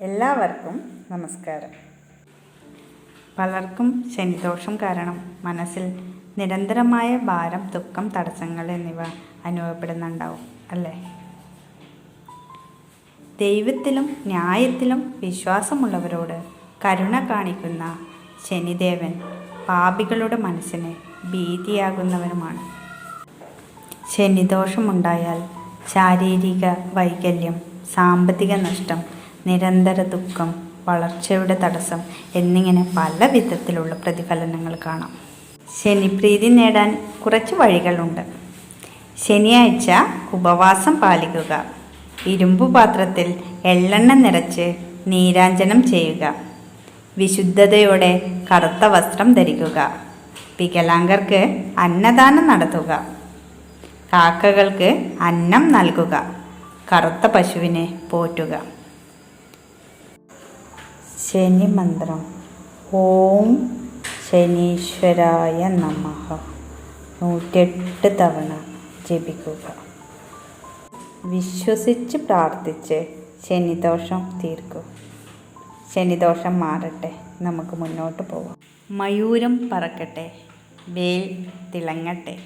എല്ലാവർക്കും നമസ്കാരം. പലർക്കും ശനിദോഷം കാരണം മനസ്സിൽ നിരന്തരമായ ഭാരം ദുഃഖം തടസ്സങ്ങൾ എന്നിവ അനുഭവപ്പെടുന്നുണ്ടാവും അല്ലേ? ദൈവത്തിലും ന്യായത്തിലും വിശ്വാസമുള്ളവരോട് കരുണ കാണിക്കുന്ന ശനിദേവൻ പാപികളുടെ മനസ്സിന് ഭീതിയാകുന്നവരുമാണ് ശനിദോഷമുണ്ടായാൽ ശാരീരിക വൈകല്യം സാമ്പത്തിക നഷ്ടം നിരന്തര ദുഃഖം വളർച്ചയുടെ തടസ്സം എന്നിങ്ങനെ പല വിധത്തിലുള്ള പ്രതിഫലനങ്ങൾ കാണാം. ശനിപ്രീതി നേടാൻ കുറച്ച് വഴികളുണ്ട്. ശനിയാഴ്ച ഉപവാസം പാലിക്കുക. ഇരുമ്പു പാത്രത്തിൽ എള്ളെണ്ണ നിറച്ച് നീരാഞ്ജനം ചെയ്യുക. വിശുദ്ധതയോടെ കറുത്ത വസ്ത്രം ധരിക്കുക. വികലാംഗർക്ക് അന്നദാനം നടത്തുക. കാക്കകൾക്ക് അന്നം നൽകുക. കറുത്ത പശുവിനെ പോറ്റുക. ശനി മന്ത്രം ഓം ശനീശ്വരായ നമഃ. നൂറ്റെട്ട് തവണ ജപിക്കുക. വിശ്വസിച്ച് പ്രാർത്ഥിച്ച് ശനിദോഷം തീർക്കുക ശനിദോഷം മാറട്ടെ. നമുക്ക് മുന്നോട്ട് പോവാം. മയൂരം പറക്കട്ടെ. വേൽ തിളങ്ങട്ടെ.